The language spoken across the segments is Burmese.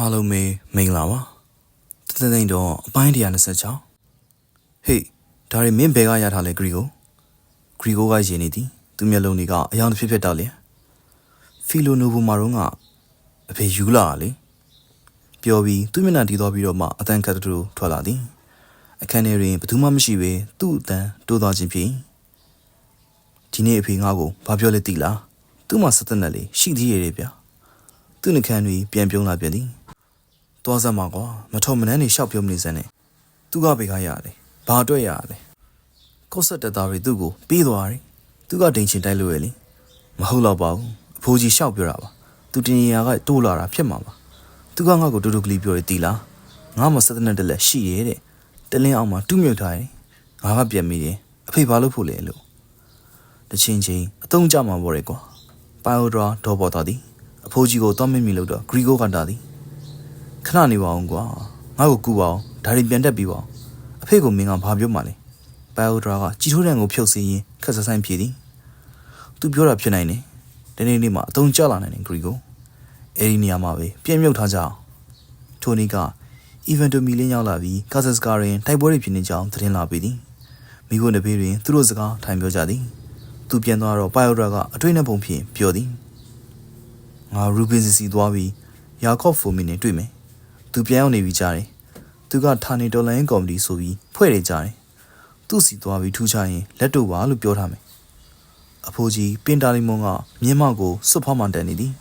အားလုံးပဲမင်္ဂလာပါတသသိန်းတော့အပိုင်း126ဟေးဒါရီမင်းဘယ်ကရထားလဲဂရီကိုဂရီကိုကယင်နေသည်သူမျက်လုံးတွေကအယောင်တစ်ဖြစ်ဖြစ်တောက်လျက်ဖီလိုနိုဗိုမာရုံးကအဖေယူလာလေပြောပြီးသူ့မျက်နှာတီးသွားပြီးတော့မှအတန်ကတ်တူထွက်လာသည်အခန်းထဲတွင်ဘယ်သူမှမရှိဘဲသူ့အတန်တိုးသွားခြင်းဖြစ်ဒီနေ့အဖေငါ့ကိုဘာပြောလဲသိလားသူ့မှာစက်သက်နဲ့လေရှိသေးရဲ့ဗျာသူ့နှကန်းတွေပြန်ပြုံးလာပြန်သည် သွားစမ်းပါကွာမထော်မနှမ်းနေရှောက်ပြုံးနေစမ်းနဲ့သူကဘေကရရတယ်ဘာအတွက်ရရလဲကော့ဆက်တက်သားတွေသူ့ကိုပေးသွားတယ်သူကဒိန်ချင်တိုက်လို့ရလေမဟုတ်တော့ပါဘူးအဖိုးကြီးရှောက်ပြောတာပါသူတင်ရကတိုးလာတာဖြစ်မှာပါသူကငါ့ကိုတူတူကလေးပြောရတီလားငါမဆက်တဲ့နဲ့တလက်ရှိရဲ့တဲ့တလင်းအောင်မှာတူးမြုပ်ထားတယ်ငါကပြန်မိတယ်အဖေဘာလို့ဖို့လဲလို့တချင်းချင်းအတုံးကြမှာပေါ့လေကွာပိုင်အိုဒရာဒေါ်ပေါ်တော်သည်အဖိုးကြီးကိုတော့မင်းမိလို့တော့ဂရီဂိုကတာသည် ခဏနေပါအောင်ကွာငါ့ကိုကူပါအောင်ဒါရင်ပြန်တက်ပြီးပါအောင်အဖေကမင်းကဘာပြောမှလဲဘိုင်အိုဒရာကကြည်ထိုးတန်ကိုဖြုတ်စေရင်ခက်ဆဆိုင်ဖြေသည်သူပြောတာဖြစ်နိုင်တယ်ဒီနေ့နေ့မှာအတုံးကျလာနိုင်တယ်ဂရီကိုအဲဒီနေရာမှာပဲပြင်းမြုပ်ထားကြအောင်ထိုနီကအီဗန်တိုမီလင်းရောက်လာပြီးကာဇက်စကာရင်တိုက်ပွဲတွေဖြစ်နေကြောင်းသတင်းလာပေးသည်မိဖို့နှစ်ဖေးတွင်သူတို့စကားထိုင်ပြောကြသည်သူပြန်သွားတော့ဘိုင်အိုဒရာကအတွေ့နဲ့ပုံဖြင့်ပြောသည်ငါရူဘင်စီစီသွားပြီးယာကော့ဖိုမီနဲ့တွေ့မယ် သူပြန်ရောက်နေပြီကြားတယ်။သူကဌာနေတော်လိုင်းကော်မတီဆိုပြီးဖွဲ့နေကြတယ်။သူ့စီသွားပြီးထူးခြားရင်လက်တို့ပါလို့ပြောထားမယ်။အဖိုးကြီးပင်တာလီမွန်ကမြင်းမကိုစွတ်ဖွားမှတန်နေသည်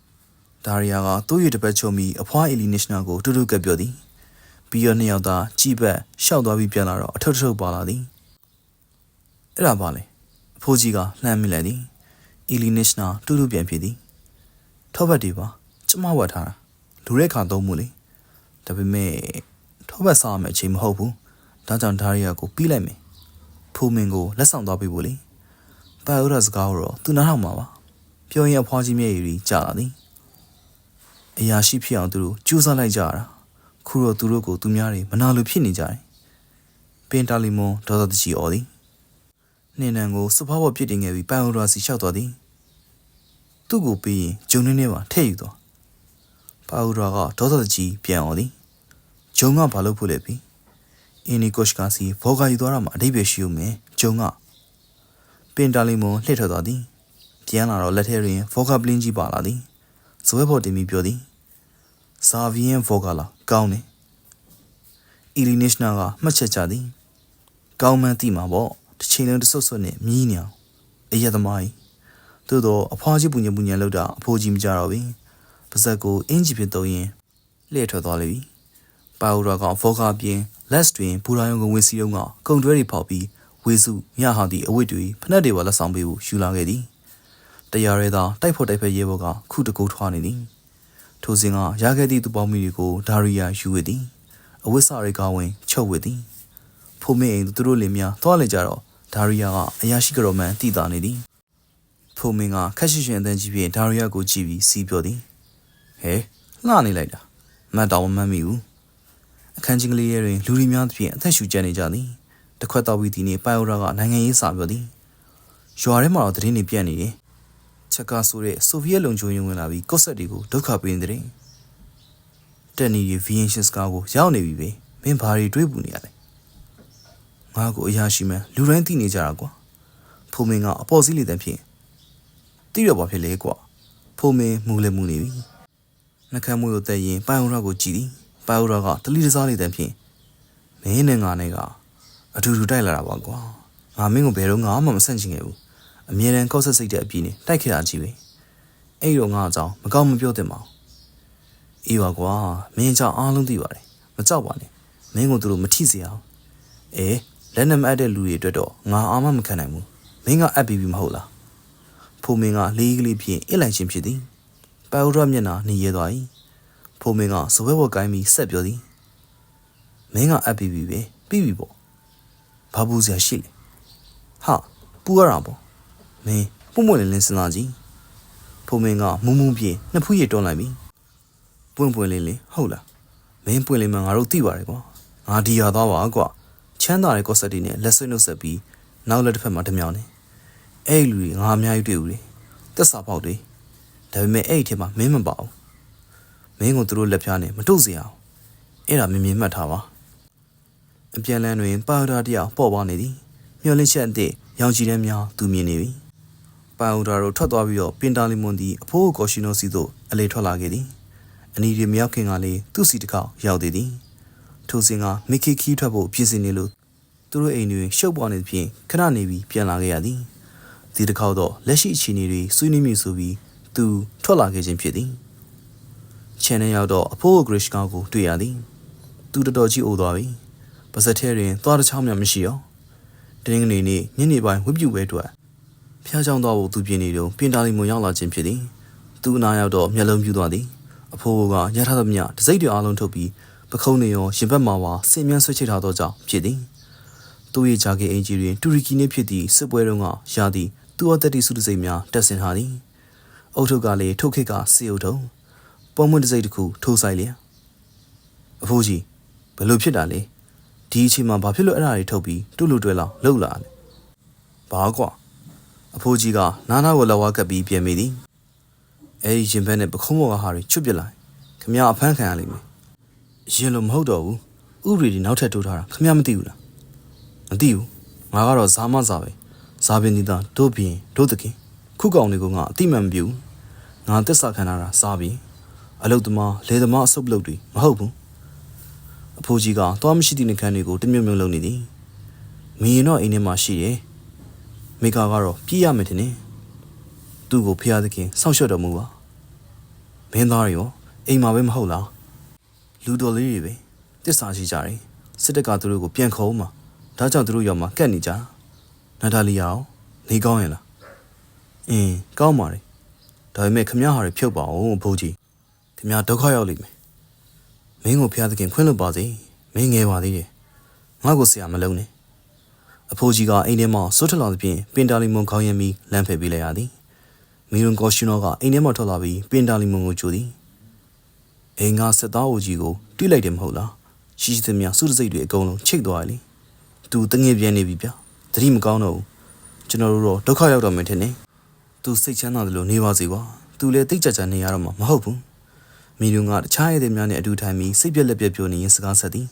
။ဒါရီယာကသူ့ရဲ့တပတ်ချုံပြီးအဖွားအီလီနစ်နာကိုတူတူကပ်ပြောသည်။ပြီးတော့နှစ်ယောက်သားကြည်ပတ်ရှောက်သွားပြီးပြန်လာတော့အထုပ်ထုပ်ပါလာသည်။အဲ့ဒါပါလေ။အဖိုးကြီးကလှမ်းမိလိုက်သည်။အီလီနစ်နာတူတူပြန်ဖြစ်သည်။ထောက်ဘက်တွေပါကျမဝတ်ထားတာလူတဲ့ခါသုံးမှုလေ။ ဒါပေမဲ့ထောဘတ်စားမယ်အချိန်မဟုတ်ဘူးဒါကြောင့်ဒါရီယာကိုပြီးလိုက်မယ်ဖိုးမင်းကိုလက်ဆောင်သွားပေးဖို့လေပါဥရစကားကိုတော့သူနားထောင်မှာပါပြောရင်အဖွားကြီးမျက်ရည်ကြီးကြာလာသည်အရာရှိဖြစ်အောင်သူတို့ကြိုးစားလိုက်ကြရတာခုတော့သူတို့ကိုသူများတွေမနာလိုဖြစ်နေကြတယ်ပင်တာလီမွန်ဒေါ်တော်တကြီးအော်သည်နှင်းနံကိုစပွားပေါ်ပြစ်တင်ခဲ့ပြီးပန်ဥရစီလျှောက်သွားသည်သူ့ကိုပြီးရင်ဂျုံနေနေမှာထည့်ယူသွား ပါဦးရာကဒေါသကြီးပြန်အောင်သည်ဂျုံကဘာလို့ဖို့လဲပြီအင်းနီကိုရှ်ကစီဘောဂါယူသွားတာမှအတိတ်ပဲရှိဦးမယ်ဂျုံကပင်တာလီမွန်လှည့်ထွက်သွားသည်ပြန်လာတော့လက်ထဲတွင်ဘောဂါပလင်းကြီးပါလာသည်ဇွဲပေါ်တင်ပြီးပြောသည်ဇာဗီယန်ဘောဂါလာကောင်းတယ်အီလီနစ်နာကမှတ်ချက်ချသည်ကောင်းမှန်းသိမှာပေါ့တစ်ချိန်လုံးတဆွတ်ဆွတ်နဲ့မြည်နေအောင်အရက်သမားကြီးသို့တော့အဖွားကြီးပူညံပူညံလောက်တာအဖိုးကြီးမကြတော့ဘူး ပါဇက်ကိုအင်ဂျီဖြင့်သုံးရင်လှည့်ထွက်သွားလိမ့်ပြီ။ပါဝရာကဖောကာပြင်းလက်တွင်ဘူရာယုံကဝင်စီတုံးကကုံတွဲတွေဖောက်ပြီးဝေစုမြဟာသည့်အဝတ်တွေဖနက်တွေပါလက်ဆောင်ပေးဖို့ယူလာခဲ့သည်။တရားရဲသာတိုက်ဖို့တိုက်ဖက်ရဲဘော်ကခုတကူထွားနေသည်။ထိုစဉ်ကရခဲ့သည့်သူပေါင်းမိတွေကိုဒါရီယာယူဝစ်သည်။အဝတ်စာတွေကဝင်ချုပ်ဝစ်သည်။ဖိုမင်းအိမ်သူတို့လင်များသွားလေကြတော့ဒါရီယာကအရာရှိကတော်မှန်တည်တာနေသည်။ဖိုမင်းကခက်ရှိရှင်အတန်းကြီးဖြင့်ဒါရီယာကိုကြည့်ပြီးစီးပြောသည်။ ဟဲလှနေလိုက်တာမတ်တော်မမှတ်မိဘူးအခန်းချင်းကလေးရဲတွင်လူရီများသဖြင့်အသက်ရှူကျနေကြသည်တခွက်တော်ပြီးဒီနေ့ပိုင်အိုရာကနိုင်ငံရေးစာပြောသည်ရွာထဲမှာတော့သတင်းတွေပြန့်နေတယ်ချက်ကားဆိုတဲ့ဆိုဗီယက်လုံခြုံရေးဝင်လာပြီးကော့ဆက်တွေကိုဒုက္ခပေးနေတဲ့တက်နီရီဗီယင်ရှစ်ကားကိုရောက်နေပြီပဲမင်းဘာတွေတွေးပူနေရလဲငါ့ကိုအရာရှိမှန်းလူတိုင်းသိနေကြတာကွာဖိုမင်းကအပေါ်စီးလေတဲ့ဖြင့်တိရပါဖြစ်လေကွာဖိုမင်းမူလဲမူနေပြီ နှကမ်းမှုကိုတက်ရင်ပိုင်အိုရာကိုကြည်သည်ပိုင်အိုရာကတလီတစားနေတဲ့ဖြင့်မင်းနဲ့ငါနဲ့ကအတူတူတိုက်လာတာပါကွာငါမင်းကိုဘယ်တော့ငါမှမဆန့်ချင်ခဲ့ဘူးအမြဲတမ်းကောက်ဆက်စိတ်တဲ့အပြီးနဲ့တိုက်ခဲ့တာကြီးပဲအဲ့တော့ငါအကြောင်းမကောင်းမပြောသင့်ပါဘူးအေးပါကွာမင်းအကြောင်းအားလုံးသိပါတယ်မကြောက်ပါနဲ့မင်းကိုသူတို့မထိစေအောင်အေးလက်နဲ့မအပ်တဲ့လူတွေအတွက်တော့ငါအာမမခံနိုင်ဘူးမင်းကအပ်ပြီးပြီမဟုတ်လားဖိုမင်းကလေးကလေးဖြင့်အစ်လိုက်ခြင်းဖြစ်သည် ပိုင်အိုရမျက်နှာနှီးရဲသွား၏ဖိုးမင်းကစပွဲပေါ်ကိုင်းပြီးဆက်ပြောသည်မင်းကအပ်ပြီးပြီပဲပြီးပြီပေါ့ဘာဘူးစရာရှိလဲဟာပူရတာပေါ့မင်းပုံမွင့်လင်းလင်းစဉ်းစားကြည့်ဖိုးမင်းကမူးမူးပြေနှစ်ဖူးရတွန်းလိုက်ပြီပွင့်ပွင့်လင်းလင်းဟုတ်လားမင်းပွင့်လင်းမှငါတို့သိပါတယ်ကွာငါဒီရသွားပါကွာချမ်းသာတဲ့ကော့ဆက်တီနဲ့လက်ဆွဲနှုတ်ဆက်ပြီးနောက်လက်တစ်ဖက်မှာတမြောင်နေအဲ့ဒီလူတွေငါအများကြီးတွေ့ဦးတယ်တက်စာပေါက်တွေ ဒါပေမဲ့အဲ့ဒီထဲမှာမင်းမပါဘူးမင်းကိုသူတို့လက်ဖျားနဲ့မတုတ်စေအောင်အဲ့ဒါမြင်မြင်မှတ်ထားပါအပြန်လန်းတွင်ပါဝဒါတယောက်ပေါ်ပါနေသည်မျောလင့်ချက်အသည့်ရောင်ချီတဲ့များသူမြင်နေပြီပါဝဒါတို့ထွက်သွားပြီးတော့ပင်တာလီမွန်သည်အဖိုးကော်ရှိနိုစီသို့အလေထွက်လာခဲ့သည်အနီဒီမြောက်ခင်ကလေးသူ့စီတစ်ခေါက်ရောက်သေးသည်ထိုစဉ်ကမီကီခီထွက်ဖို့ပြင်ဆင်နေလို့သူတို့အိမ်တွင်ရှုပ်ပွားနေသဖြင့်ခဏနေပြီးပြန်လာခဲ့ရသည်ဒီတစ်ခေါက်တော့လက်ရှိအခြေအနေတွေဆွေးနွေးမိဆိုပြီး သူထွက်လာခဲ့ခြင်းဖြစ်သည်ချန်နယ်ရောက်တော့အဖိုးဂရစ်ကာကိုတွေ့ရသည်သူတော်တော်ကြီးအိုသွားပြီပါစက်ထဲတွင်သွားတစ်ချောင်းမှမရှိရောတနင်္ဂနွေနေ့ညနေပိုင်းဝစ်ပြူပဲအတွက်ဖျားချောင်းသွားဖို့သူပြင်နေတော့ပင်တာလီမွန်ရောက်လာခြင်းဖြစ်သည်သူအနာရောက်တော့မျက်လုံးပြူသွားသည်အဖိုးကရထားသမျှတစိမ့်တွေအားလုံးထုတ်ပြီးပခုံးနေရောရင်ဘတ်မှာပါဆင်မြန်းဆွဲချိတ်ထားသောကြောင့်ဖြစ်သည်သူ့ရဲ့ဂျာကေအင်ဂျီတွင်တူရကီနှင့်ဖြစ်သည့်စစ်ပွဲတုန်းကရာသီသူ့အသက်တီစုတစိမ့်များတက်ဆင်ထားသည် အုတ်ထုပ်ကလည်းထုတ်ခစ်ကစေအုတ်ထုံပုံမွန်းတစိမ့်တစ်ခုထိုးဆိုင်လျက်အဖိုးကြီးဘယ်လိုဖြစ်တာလဲဒီအချိန်မှာဘာဖြစ်လို့အဲ့ဒါတွေထုတ်ပြီးတူလူတွဲလောက်လှုပ်လာလဲဘာကွာအဖိုးကြီးကနားနာကိုလက်ဝါးကပ်ပြီးပြင်မိသည်အဲ့ဒီရင်ဘက်နဲ့ပခုံးပေါ်ကဟာတွေချွတ်ပစ်လိုက်ခမရအဖမ်းခံရလိမ့်မယ်ရင်လို့မဟုတ်တော့ဘူးဥပဒေဒီနောက်ထပ်တိုးထားတာခမရမသိဘူးလားမသိဘူးငါကတော့ဇာမဇာပဲဇာပင်ဒီသားတို့ပြင်တို့တခင်ခုကောင်တွေကိုငါအတိမန်မပြူ ငါတက်ဆာခံရတာစားပြီးအလုတ်သမားလေသမားအစုပ်လုပ်တွေမဟုတ်ဘူးအဖိုးကြီးကသွားမရှိသည့်နှကန်းတွေကိုတမြုံမြုံလုပ်နေသည်မင်းရင်တော့အိမ်ထဲမှာရှိတယ်မိကာကတော့ပြေးရမယ်ထင်တယ်သူ့ကိုဖျားသခင်စောင့်ရှောက်တော်မူပါမင်းသားတွေရောအိမ်မှာပဲမဟုတ်လားလူတော်လေးတွေပဲတစ္ဆာရှိကြတယ်စစ်တပ်ကသူတို့ကိုပြန်ခေါ်မှာဒါကြောင့်သူတို့ရောက်မှာကတ်နေကြနာတာလီယာရောနေကောင်းရင်လားအင်းကောင်းပါတယ် ဒါပေမဲ့ခမရဟာတွေဖြုတ်ပါအောင်အဖိုးကြီးခမရဒုက္ခရောက်လိမ့်မယ်မင်းကိုဖျားသခင်ခွင့်လွတ်ပါစေမင်းငယ်ပါသေးတယ်ငါ့ကိုဆရာမလုံးနဲ့အဖိုးကြီးကအိမ်ထဲမှာစွတ်ထလာသဖြင့်ပင်တာလီမွန်ခေါင်းရမ်းပြီးလမ်းဖယ်ပေးလိုက်ရသည်မီရွန်ကော်ရှင်နောကအိမ်ထဲမှာထွက်လာပြီးပင်တာလီမွန်ကိုကြိုသည်အိမ်ကစစ်သားအိုကြီးကိုတွေးလိုက်တယ်မဟုတ်လားရှိရှိသမျှစုတစိတ်တွေအကုန်လုံးချိတ်သွားတယ်လေသူတငယ်ပြန်နေပြီဗျသတိမကောင်းတော့ဘူးကျွန်တော်တို့တော့ဒုက္ခရောက်တော့မယ်ထင်တယ် သူစိတ်ချမ်းသာတယ်လို့နေပါစေကွာသူလည်းတိတ်ကြကြနေရတော့မှာမဟုတ်ဘူးမီယွန်ကတခြားရည်တွေများနဲ့အတူထိုင်ပြီးစိတ်ပြက်လက်ပြက်ပြောနေရင်စကားဆက်သည်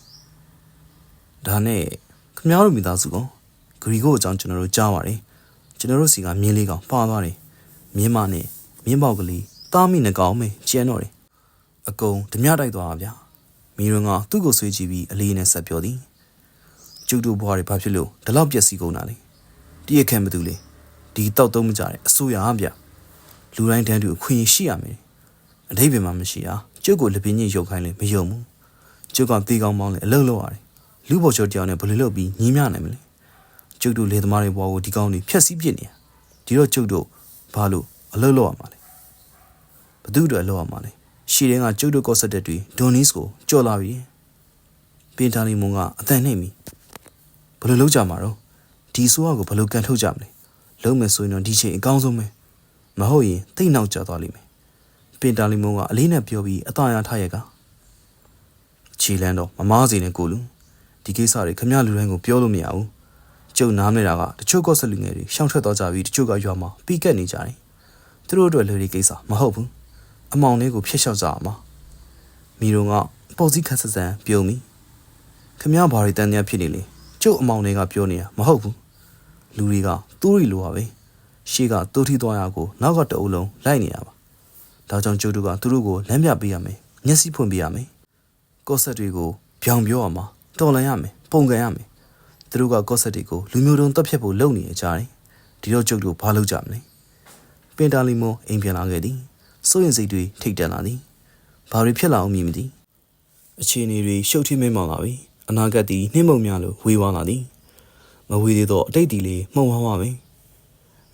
ဒါနဲ့ခမ ्या တို့မိသားစုကဂရီကိုအကြောင်းကျွန်တော်တို့ကြားပါတယ်ကျွန်တော်တို့စီကမြင်းလေးကောင်ပါသွားတယ်မြင်းမနဲ့မြင်းပေါက်ကလေးသားမိနှကောင်မေကျန်တော့တယ်အကုန်ဓမြတိုက်သွားတာဗျာမီယွန်ကသူ့ကိုဆွေးကြည့်ပြီးအလေးနဲ့ဆက်ပြောသည်ကျုပ်တို့ဘွားတွေဘာဖြစ်လို့ဒီလောက်ပျက်စီးကုန်တာလဲတည့်ရခံမသူလေ ဒီတောက်သုံးမကြတဲ့အစိုးရဗျလူတိုင်းတန်းတူအခွင့်အရေးရှိရမယ်အထိပ္ပယ်မှမရှိတာကျုပ်ကိုလက်ပင်ညစ်ရုပ်ခိုင်းလဲမယုံဘူးကျုပ်ကတေးကောင်းပေါင်းလဲအလုပ်လုပ်ရတယ်လူဘော်ကျော်တယောက်နဲ့ဘယ်လိုလုပ်ပြီးညီးမြနိုင်မလဲကျုပ်တို့လေသမားတွေဘွားကိုဒီကောင်းတွေဖျက်ဆီးပစ်နေရဒီတော့ကျုပ်တို့ဘာလို့အလုပ်လုပ်ရမှာလဲဘသူတို့အလုပ်ရမှာလဲရှီတဲ့ကကျုပ်တို့ကော့ဆက်တက်တွေဒွန်နီစ်ကိုကြော်လာပြီပင်တာလီမွန်ကအတန်နှိမ့်ပြီဘယ်လိုလုပ်ကြမှာတော့ဒီဆိုးရကိုဘယ်လိုကန်ထုတ်ကြမလဲ လုံးမယ်ဆိုရင်တော့ဒီချိန်အကောင်းဆုံးပဲမဟုတ်ရင်တိတ်နောက်ကျသွားလိမ့်မယ်ပင်တာလီမုံကအလေးနဲ့ပြောပြီးအသာရထားရကခြေလန်းတော့မမားစီနဲ့ကိုလူဒီကိစ္စတွေခမရလူတိုင်းကိုပြောလို့မရဘူးကျုပ်နားနေတာကတချို့ကော့ဆက်လူငယ်တွေရှောင်ထွက်သွားကြပြီးတချို့ကရွာမှာပြီးကက်နေကြတယ်သူတို့အတွက်လူတွေကိစ္စမဟုတ်ဘူးအမောင်လေးကိုဖျက်လျှောက်ကြအောင်ပါမီရုံကပေါ်စည်းခတ်ဆဆန်ပြုံးပြီခမရဘာတွေတန်တရားဖြစ်နေလဲကျုပ်အမောင်တွေကပြောနေတာမဟုတ်ဘူး လူတွေကသူ့ရီလိုပါပဲရှေ့ကတိုးထီသွားရကိုနောက်ကတအုပ်လုံးလိုက်နေရပါဒါကြောင့်ကျုပ်တို့ကသူတို့ကိုလမ်းပြပေးရမယ်မျက်စိဖွင့်ပေးရမယ်ကော့ဆက်တွေကိုပြောင်ပြောရမှာတော်လန်ရမယ်ပုံကန်ရမယ်သူတို့ကကော့ဆက်တွေကိုလူမျိုးတုံးတက်ဖြတ်ဖို့လုပ်နေကြတယ်ဒီတော့ကျုပ်တို့ဘာလုပ်ကြမလဲပင်တာလီမွန်အိမ်ပြန်လာခဲ့သည်စိုးရင်စိတ်တွေထိတ်တန့်လာသည်ဘာတွေဖြစ်လာအောင်မည်မသိအခြေအနေတွေရှုပ်ထွေးမိမှန်လာပြီအနာဂတ်သည်နှင်းမုံများလိုဝေးဝါးလာသည် မဝေးသေးသောအတိတ်တီလေးမှုံဝါးဝါပဲ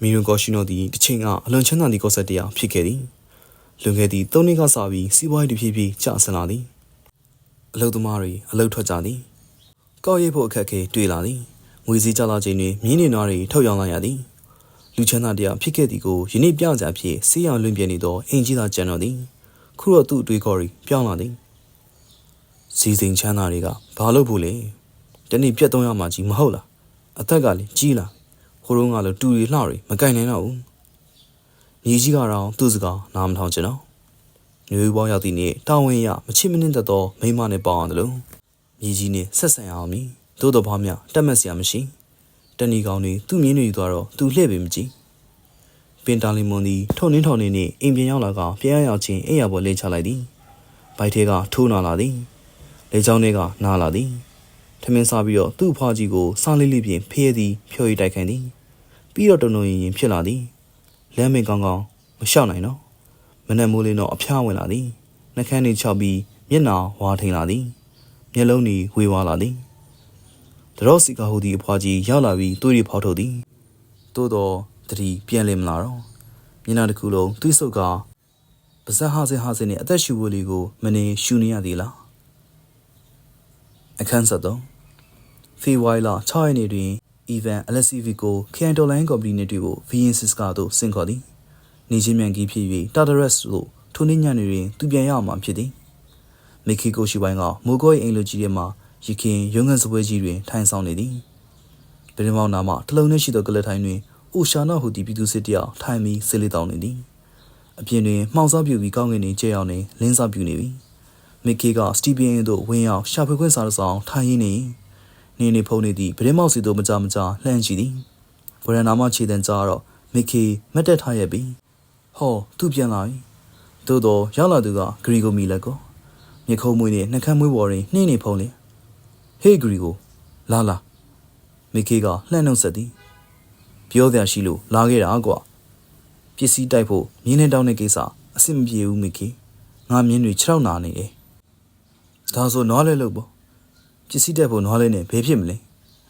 မီယွန်ကော်ရှိနိုသည်တစ်ချိန်ကအလွန်ချမ်းသာသည့်ကော့ဆက်တရားဖြစ်ခဲ့သည်လွန်ခဲ့သည့်၃နှစ်ကစပြီးစီးပွားရေးတစ်ဖြည်းဖြည်းကျဆင်းလာသည်အလုပ်သမားတွေအလုပ်ထွက်ကြသည်ကောက်ရိပ်ဖို့အခက်အခဲတွေ့လာသည်ငွေစည်းကြလာခြင်းတွင်မြင်းနေနာတွေထုတ်ရောင်းလာရသည်လူချမ်းသာတရားဖြစ်ခဲ့သည်ကိုယနေ့ပြကြဖြစ်ဆေးရောင်လွင်ပြနေသောအင်ကြီးသာကျန်တော်သည်ခုတော့သူ့အတွေးခေါ်ရီပြောင်းလာသည်စီစဉ်ချမ်းသာတွေကဘာလို့ဖို့လဲတနေ့ပြတ်သုံးရမှကြီးမဟုတ်လား အသက်ကလည်းကြီးလာဟိုတုန်းကလည်းတူရီလှရီမကင်နိုင်တော့ဘူးညီကြီးကတော့သူ့စကားနားမထောင်ချင်တော့မျိုးပေါင်းရောက်သည့်နေ့တာဝန်ရမချစ်မနှင်းသက်သောမိန်းမနှင့်ပေါင်းအောင်တလို့မြေကြီးနှင့်ဆက်ဆံရအောင်မည်သို့တော်ဘာမျှတက်မက်စရာမရှိတဏီကောင်တွေသူ့မြင်းတွေယူသွားတော့သူလှည့်ပေမကြည့်ပင်တာလီမွန်သည်ထုံနှင်းထုံနှင်းနှင့်အိမ်ပြန်ရောက်လာကပြန်ရောက်ချင်းအိမ်ရပေါ်လဲချလိုက်သည်ဘိုက်ထဲကထိုးနာလာသည်လေချောင်းထဲကနားလာသည် ထမင်းစားပြီးတော့သူ့ဖွားကြီးကိုစားလေးလေးဖြင့်ဖေးသည်ဖြော်ရည်တိုက်ခိုင်းသည်ပြီးတော့တုံတုံရင်ရင်ဖြစ်လာသည်လမ်းမကောင်းကောင်းမလျှောက်နိုင်တော့မနက်မိုးလင်းတော့အဖျားဝင်လာသည်နှကန်းတွေခြောက်ပြီးမျက်နှာဝါထိန်လာသည်မျက်လုံးတွေဝေဝါလာသည်တရောစီကဟူသည်အဖွားကြီးရောက်လာပြီးတွေးရီဖောက်ထုတ်သည်သို့တော့တတိပြန်လည်မလာတော့မျက်နှာတစ်ခုလုံးသွေးဆုပ်ကပါဇက်ဟာစင်ဟာစင်နဲ့အသက်ရှူဖို့လေးကိုမနေရှူနေရသည်လား အခန်းဆက်တော့ဖေဝိုင်လာ6ရက်နေ့တွင် Evan Alessivico ခရိုင်တော်လိုင်းကော်ပဏီနှင့်တွေ့ဖို့ VNCS ကသို့ဆင့်ခေါ်သည်နေချင်းမြန်ကြီးဖြစ်၍တာတရက်စ်သို့ထိုနေ့ညနေတွင်သူပြန်ရမှာဖြစ်သည်မက္ကီကိုရှိပိုင်းကမိုးကောအိမ်လူကြီးထဲမှရခင်ရုံငန်းစပွဲကြီးတွင်ထိုင်ဆောင်နေသည်ဗရင်မောင်နာမှတလုံးနှင့်ရှိသောကလထိုင်တွင်အိုရှာနာဟူသည်ပြည်သူစစ်တယောက်ထိုင်ပြီးဆေးလေးတောင်းနေသည်အပြင်တွင်မှောင်စားပြူပြီးကောင်းကင်တွင်ကျဲအောင်နှင့်လင်းစားပြူနေပြီ မက္ကီကစတီဗင်တို့ဝင်ရောက်ရှာဖွေခွင့်စာတစ်စောင်ထိုင်ရင်းနေနေနေဖုံးနေသည့်ဗရင်မောင်စီတို့မကြမကြလှမ်းကြည့်သည်ဗရန်နာမခြေတန်းကြတော့မက္ကီမတ်တက်ထားရပြီဟောသူပြန်လာပြီသို့တော့ရောက်လာသူကဂရီကိုမီလက်ကိုမြေခုံမွေးနဲ့နှကမ်းမွေးပေါ်တွင်နှင်းနေဖုံးလေဟေးဂရီကိုလာလာမိခေကလှမ်းနှုတ်ဆက်သည်ပြောပြရှိလို့လာခဲ့တာကွာပစ္စည်းတိုက်ဖို့မြင်းနဲ့တောင်းတဲ့ကိစ္စအဆင်မပြေဘူးမိခေငါမြင်းတွေခြေထောက်နာနေတယ် ဒါဆိုနွားလဲလို့ပေါ့ပစ္စည်းတိုက်ဖို့နွားလဲနဲ့ဘယ်ဖြစ်မလဲ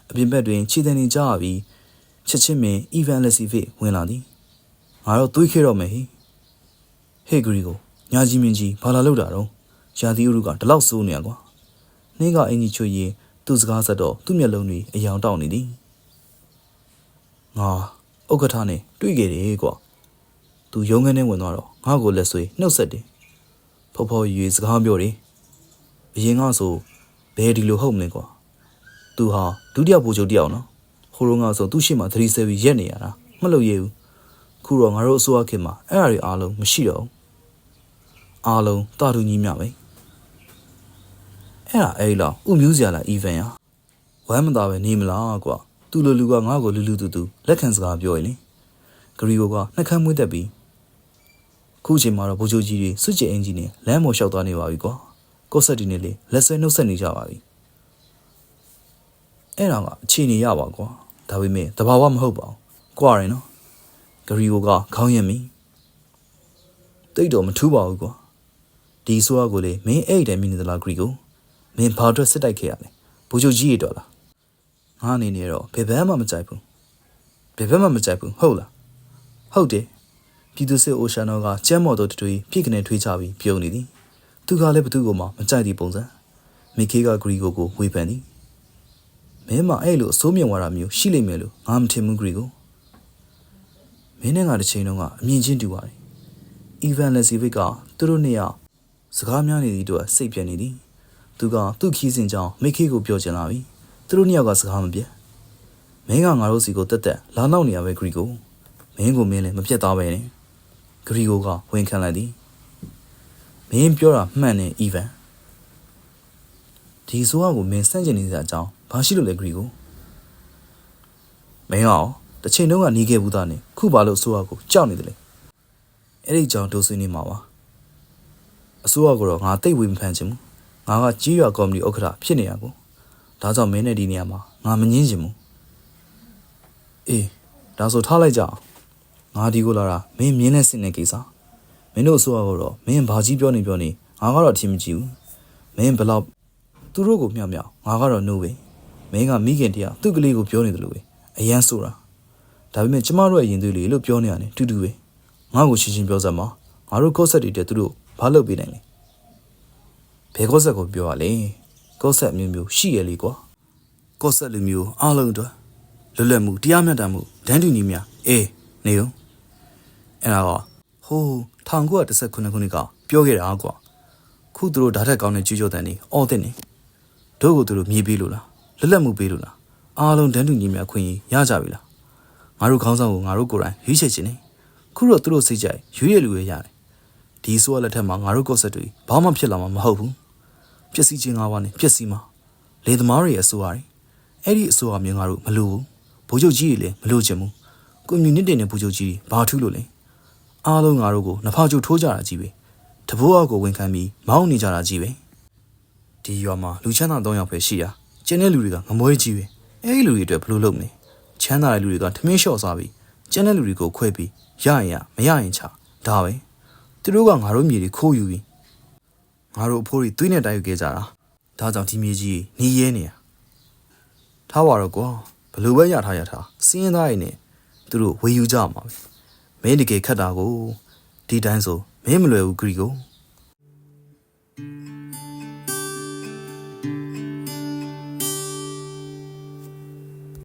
အပြင်ဘက်တွင်ခြေတန်နေကြရပြီးချက်ချင်းပင်အီဗန်လက်စီဗစ်ဝင်လာသည်ငါတော့တွေးခဲ့တော့မယ်ဟိဟေးဂရီကိုညာကြီးမင်းကြီးဘာလာလောက်တာတော့ရာသီဥတုကဒီလောက်ဆိုးနေရကွာနှင်းကအင်ကြီးချွေရင်သူ့စကားဆက်တော့သူ့မျက်လုံးတွေအယောင်တောက်နေသည်ငါဥက္ကဋ္ဌနဲ့တွေ့ခဲ့တယ်ကွာသူရုံးခန်းထဲဝင်သွားတော့ငါ့ကိုလက်ဆွေနှုတ်ဆက်တယ်ဖော်ဖော်ရွေစကားပြောတယ် အရင်ကဆိုဘယ်ဒီလိုဟုတ်မလဲကွာသူဟာဒုတိယဗိုလ်ချုပ်တယောက်နော်ဟိုတော့ငါဆိုသူ့ရှိမှသတိဆဲပြီးရက်နေရတာမလုပ်ရဘူးခုတော့ငါတို့အစိုးရခေတ်မှာအဲ့အရာတွေအားလုံးမရှိတော့ဘူးအားလုံးတာတူညီမျှပဲအဲ့ဒါအဲ့လောက်ဥမျိုးစရာလားအီဗန်ရဝမ်းမသာပဲနေမလားကွာသူ့လိုလူကငါ့ကိုလူလူတူတူလက်ခံစကားပြောရင်လေဂရီယိုကနှက်ခမ်းမွေးတက်ပြီးခုချိန်မှာတော့ဘူဂျိုကြီးတွေစွတ်ကျဲအင်ဂျင်နဲ့လမ်းပေါ်လျှောက်သွားနေပါပြီကွာ ကိုဆက်တီနဲ့လေလက်ဆွဲနှုတ်ဆက်နေကြပါပြီအဲ့ဒါကအခြေအနေရပါကွာဒါပေမဲ့တဘာဝမဟုတ်ပါဘူးကွာရင်နော်ဂရီယိုကခေါင်းရမိတိတ်တော့မထူးပါဘူးကွာဒီဆိုရကိုလေမင်းအဲ့တိုင်းမိနေသလားဂရီကိုမင်းဘာအတွက်စစ်တိုက်ခဲ့ရလဲဘူချိုကြီးရတော့လားငါအနေနဲ့တော့ဘယ်ဘက်မှမကြိုက်ဘူးဘယ်ဘက်မှမကြိုက်ဘူးဟုတ်လားဟုတ်တယ်ပြည်သူစစ်အိုရှာနောကကျမ်းမော်တို့တွေပြည့်ကနေထွေးချပြီးပြုံးနေသည် သူကလည်းဘသူ့ကိုမှမကြိုက်သည့်ပုံစံမိခေကဂရီကိုကိုဝေဖန်သည်မင်းမအဲ့လိုအစိုးမြင်သွားတာမျိုးရှိလိမ့်မယ်လို့ငါမထင်ဘူးဂရီကိုမင်းနဲ့ငါတစ်ချိန်လုံးကအမြင်ချင်းတူပါတယ်။အီဗန်လက်စီဗစ်ကသူတို့နှစ်ယောက်စကားများနေသည့်အတွက်စိတ်ပြက်နေသည်။သူကသူ့ခီးစဉ်ကြောင့်မိခေကိုပြောချင်လာပြီ။သူတို့နှစ်ယောက်ကစကားမပြတ်။မင်းကငါတို့စီကိုတက်တက်လာနောက်နေရပဲဂရီကို။မင်းကိုမင်းလည်းမပြတ်သားပဲနဲ့။ဂရီကိုကဝန်ခံလိုက်သည်။ မင်းပြောတာမှန်တယ်အီဗန်။ဒီဆိုအကိုမင်းစန့်ကျင်နေတဲ့အကြောင်းဘာရှိလို့လဲဂရီကို။မင်းကရောတစ်ချိန်လုံးကနေခဲ့ဘူးသားနဲ့ခုပါလို့အစိုးရကိုကြောက်နေတယ်လေအဲ့ဒီကြောင့်ဒိုးဆွေးနေမှာပါအစိုးရကတော့ငါတိတ်ဝေမဖန်ချင်ဘူးငါကကြီးရွာကော်မတီဥက္ကဋ္ဌဖြစ်နေရကိုဒါကြောင့်မင်းနဲ့ဒီနေရာမှာငါမငင်းချင်ဘူးအေးဒါဆိုထားလိုက်ကြအောင်ငါဒီကိုလာတာမင်းမြင်းနဲ့စင်တဲ့ကိစ္စ မင်းတို့အစိုးရကတော့မင်းဘာကြီးပြောနေပြောနေငါကတော့အထင်မကြီးဘူးမင်းဘလောက်သူတို့ကိုမြောက်မြောက်ငါကတော့နိုးပဲမင်းကမိခင်တရားသူ့ကလေးကိုပြောနေတယ်လို့ပဲအရန်ဆိုတာဒါပေမဲ့ကျမတို့ရဲ့ရင်သွေးလေးလို့ပြောနေရတယ်တူတူပဲငါ့ကိုရှင်းရှင်းပြောစမ်းပါငါတို့ကော့ဆက်တွေတဲ့သူတို့ဘာလုပ်ပေးနိုင်လဲဘယ်ကော့ဆက်ကိုပြောရလဲကော့ဆက်မျိုးမျိုးရှိရလေကွာကော့ဆက်လူမျိုးအားလုံးအတွက်လွတ်လပ်မှုတရားမျှတမှုဒန်းတူညီမျှအေးနေရောအဲ့ဒါက ဟိုး1919ခုနှစ်ကပြောခဲ့တာကွာခုသူတို့ဓာတ်ထက်ကောင်းတဲ့ကြွကြောတန်နေအော်တဲ့နေတို့ကိုသူတို့မြေးပေးလို့လားလွတ်လပ်မှုပေးလို့လားအားလုံးဒန်းတူညီမျှခွင့်ရကြပြီလားငါတို့ခေါင်းဆောင်ကိုငါတို့ကိုယ်တိုင်ရွေးချယ်ခြင်းနေခုတော့သူတို့စိတ်ကြိုက်ရွေးရလူရရတယ်ဒီဆိုရလက်ထက်မှာငါတို့ကော့ဆက်တွေဘာမှဖြစ်လာမှာမဟုတ်ဘူးပျက်စီးခြင်းငါးပါးနဲ့ပျက်စီးမှာလေသမားတွေရဲ့အဆိုအရအဲ့ဒီအဆိုအမျိုးငါတို့မလိုဘူးဘိုးချုပ်ကြီးတွေလည်းမလိုချင်ဘူးကွန်မြူနတီနဲ့ဘိုးချုပ်ကြီးတွေဘာထူးလို့လဲ အားလုံးငါတို့ကိုနှဖောက်ချုပ်ထိုးကြတာကြီးပဲတဘိုးအောက်ကိုဝင်ခံပြီးမောင်းနေကြတာကြီးပဲဒီရွာမှာလူချမ်းသာ၃ယောက်ပဲရှိတာကျန်တဲ့လူတွေကငမွေးကြီးပဲအဲ့ဒီလူတွေအတွက်ဘယ်လိုလုပ်မလဲချမ်းသာတဲ့လူတွေကထမင်းလျှော့စားပြီးကျန်တဲ့လူတွေကိုခွဲပြီးရရင်ရမရရင်ချဒါပဲသူတို့ကငါတို့မြေတွေခိုးယူပြီးငါတို့အဖိုးတွေသွေးနဲ့တိုက်ယူခဲ့ကြတာဒါကြောင့်ဒီမြေကြီးနီးရဲနေတာထားပါတော့ကွာဘယ်လိုပဲရထားရထားစင်းရင်သားရည်နဲ့သူတို့ဝေယူကြမှာပဲ မင်းတကယ်ခတ်တာကိုဒီတိုင်းဆိုမင်းမလွယ်ဘူးဂရီကို